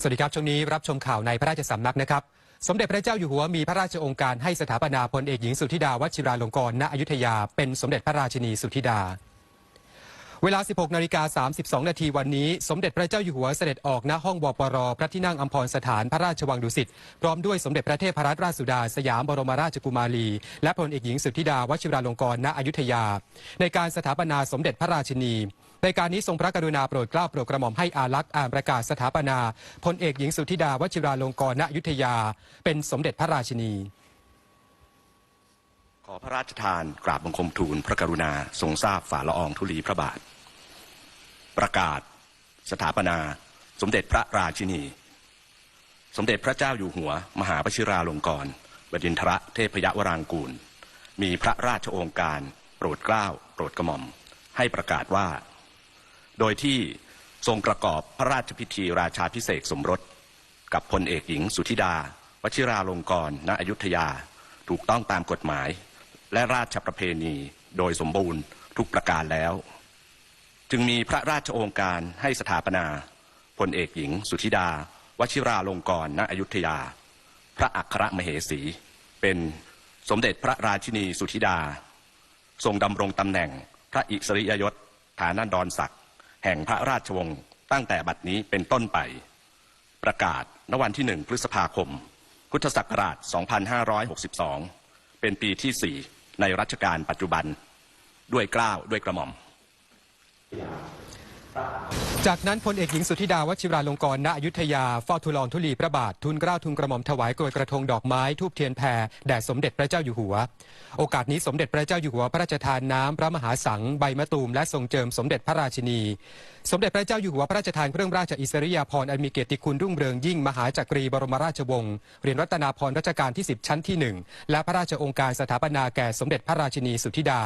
สวัสดีครับ ช่วงนี้รับชมข่าวในพระราชสำนักนะครับ สมเด็จพระเจ้าอยู่หัวมีพระราชองค์การให้สถาปนาพลเอกหญิงสุธิดาวชิราลงกรณ์ณอยุธยา เป็นสมเด็จพระราชินีสุธิดา เวลา 16นาฬิกา32 นาทีวันนี้ สมเด็จพระเจ้าอยู่หัวเสด็จออกณห้องวปร พระที่นั่งอัมพรสถานพระราชวังดุสิต พร้อมด้วยสมเด็จพระเทพรัตนราชสุดา สยามบรมราชกุมารี และพลเอกหญิงสุธิดาวชิราลงกรณ์ณอยุธยา ในการสถาปนาสมเด็จพระราชินี ในการนี้ทรงพระกรุณาโปรดเกล้าโปรดกระหม่อมให้อารักษ์อ่านประกาศสถาปนาพลเอกหญิงสุธิดาวชิราลงกรณ์ณอยุธยา เป็นสมเด็จพระราชินี ขอพระราชทานกราบบังคมทูลพระกรุณาทรงทราบฝ่าละอองธุลีพระบาท ประกาศสถาปนา สมเด็จพระราชินี สมเด็จพระเจ้าอยู่หัว มหาปชิราลงกรณ์บดินทรเทพยวรางกูล มีพระราชโองการ โปรดเกล้าโปรดกระหม่อม ให้ประกาศว่า โดยที่ทรงประกอบพระราชพิธีราชาพิเศษสมรส กับพลเอกหญิง สุธิดา วชิราลงกรณ์ณอยุธยา ถูกต้องตามกฎหมาย และราชประเพณีโดยสมบูรณ์ทุกประการแล้ว จึงมีพระราชโองการให้สถาปนาพลเอกหญิง สุธิดา วชิราลงกรณ์ณอยุธยา พระอัครมเหสี เป็นสมเด็จพระราชินีสุธิดา ทรงดำรงตำแหน่งพระอิสริยยศฐานันดรศักดิ์ แห่งพระราชวงศ์ตั้งแต่บัดนี้เป็นต้นไป ประกาศณวันที่หนึ่งพฤษภาคม พุทธศักราช 2562 เป็นปีที่สี่ในรัชกาลปัจจุบันด้วยกล้าวด้วยกระหม่อม จากนั้นพลเอกหญิงสุธิดาวชิราลงกรณ์ณอยุธยาเฝ้าทูลอนทุลีพระบาททูลเกล้าทูลกระหม่อมถวายกรวยกระทงดอกไม้ทูบเทียนแพรแด่สมเด็จพระเจ้าอยู่หัว โอกาสนี้สมเด็จพระเจ้าอยู่หัวพระราชทานน้ำพระมหาสังใบมะตูมและทรงเจิมสมเด็จพระราชินี สมเด็จพระเจ้าอยู่หัวพระราชทานเครื่องราชอิสริยาภรณ์อันมีเกียรติคุณรุ่งเรืองยิ่งมหาจักรีบรมราชวงศ์เหรียญรัตนาภรณ์รัชกาลที่ 10 ชั้นที่หนึ่งและพระราชองค์การสถาปนาแก่สมเด็จพระราชินีสุธิดา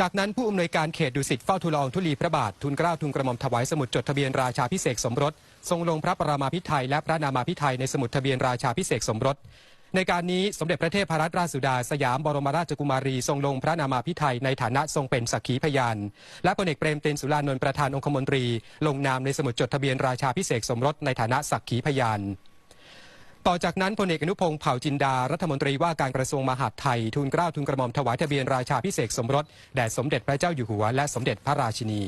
จากนั้นผู้อำนวยการเขตดุสิตเฝ้าทูลละอองธุลีพระบาททูลเกล้าทูลกระหม่อมถวายสมุดจดทะเบียนราชาพิเศษสมรส ทรงลงพระประมาพิไทยและพระนามาพิไทยในสมุดทะเบียนราชาพิเศษสมรส ในการนี้สมเด็จพระเทพรัตนราชสุดาสยามบรมราชกุมารีทรงลงพระนามาพิไทยในฐานะทรงเป็นสักขีพยาน และพลเอกเปรมเตนสุรานนท์ประธานองคมนตรี ลงนามในสมุดจดทะเบียนราชาพิเศษสมรสในฐานะสักขีพยาน ต่อจากนั้นพลเอกอนุพงศ์เผ่าจินดา รัฐมนตรีว่าการกระทรวงมหาดไทย ทูลเกล้าทูลกระหม่อมถวายทะเบียนราชาพิเศษสมรสแด่สมเด็จพระเจ้าอยู่หัวและสมเด็จพระราชินี